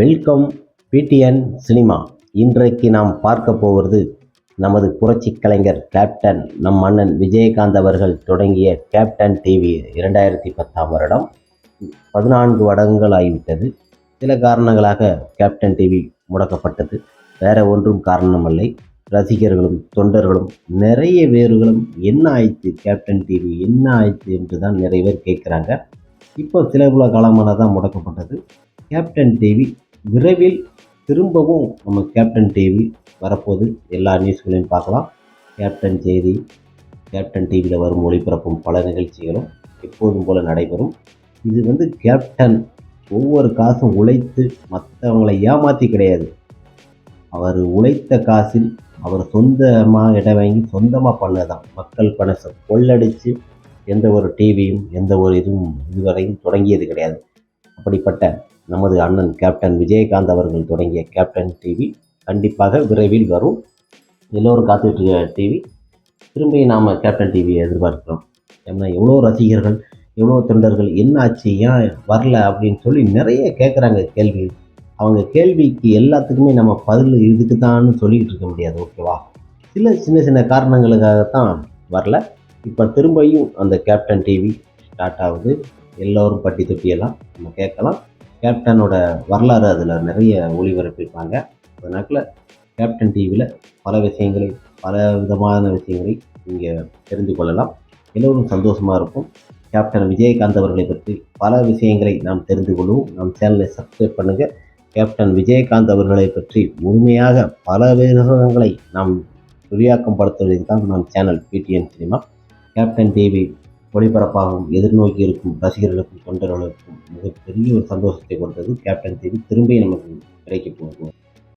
Welcome PTN cinema. இன்றைக்கு நாம் பார்க்க போவது நமது புரட்சி கலைஞர் கேப்டன் நம் அண்ணன் விஜயகாந்த் அவர்கள் தொடங்கிய கேப்டன் டிவி இரண்டாயிரத்தி பத்தாம் வருடம். பதினான்கு வருடங்கள் ஆகிவிட்டது. சில காரணங்களாக கேப்டன் டிவி முடக்கப்பட்டது. வேற ஒன்றும் காரணமில்லை. ரசிகர்களும் தொண்டர்களும் நிறைய பேர்களும் என்ன ஆயிடுச்சு கேப்டன் டிவி என்ன ஆயிடுச்சு என்று தான் நிறைய பேர் கேட்குறாங்க. இப்போ சில பல காலமாக தான் முடக்கப்பட்டது. கேப்டன் டிவி விரைவில் திரும்பவும் நம்ம கேப்டன் டிவி வரப்போது எல்லா நியூஸ்களையும் பார்க்கலாம். கேப்டன் செய்தி கேப்டன் டிவியில் வரும் ஒளிபரப்பும் பல நிகழ்ச்சிகளும் எப்போதும் போல் நடைபெறும். இது வந்து கேப்டன் ஒவ்வொரு காசும் உழைத்து மற்றவங்களை ஏமாற்றி கிடையாது. அவர் உழைத்த காசில் அவர் சொந்தமாக இடம் வாங்கி சொந்தமாக பண்ணதான். மக்கள் பணத்தை கொள்ளடிச்சு எந்த ஒரு டிவியும் எந்த ஒரு இதுவும் இதுவரையும் தொடங்கியது கிடையாது. அப்படிப்பட்ட நமது அண்ணன் கேப்டன் விஜயகாந்த் அவர்கள் தொடங்கிய கேப்டன் டிவி கண்டிப்பாக விரைவில் வரும். எல்லோரும் காத்துட்டு டிவி திரும்பி நாம் கேப்டன் டிவியை எதிர்பார்க்கிறோம். ஏன்னா எவ்வளோ ரசிகர்கள் எவ்வளோ தொண்டர்கள் என்ன ஆச்சு ஏன் வரல அப்படின்னு சொல்லி நிறைய கேட்குறாங்க கேள்வி. அவங்க கேள்விக்கு எல்லாத்துக்குமே நம்ம பதில் இதுக்கு தான் சொல்லிக்கிட்டு இருக்க முடியாது ஓகேவா? சில சின்ன சின்ன காரணங்களுக்காகத்தான் வரல. இப்போ திரும்பியும் அந்த கேப்டன் டிவி ஸ்டார்ட் ஆகுது. எல்லோரும் பட்டி தொட்டியெல்லாம் நம்ம கேட்கலாம். கேப்டனோட வரலாறு அதில் நிறைய ஒளிபரப்பியிருப்பாங்க. அதனால கேப்டன் டிவியில் பல விஷயங்களை பல விதமான விஷயங்களை நீங்கள் தெரிந்து கொள்ளலாம். எல்லோரும் சந்தோஷமாக இருக்கும் கேப்டன் விஜயகாந்த் அவர்களை பற்றி பல விஷயங்களை நாம் தெரிந்து கொள்வோம். நம் சேனலை சப்ஸ்கிரைப் பண்ணுங்கள் கேப்டன் விஜயகாந்த் அவர்களை பற்றி முழுமையாக பல விவரங்களை நாம் விரிவாக்கம் படுத்துவதில் தான் நம் channel PTN cinema. Captain TV ஒளிபரப்பாகவும் எதிர்நோக்கி இருக்கும் ரசிகர்களுக்கும் தொண்டர்களுக்கும் மிகப்பெரிய ஒரு சந்தோஷத்தை கொடுத்தது கேப்டன் டிவி திரும்பி நமக்கு கிடைக்க போகும்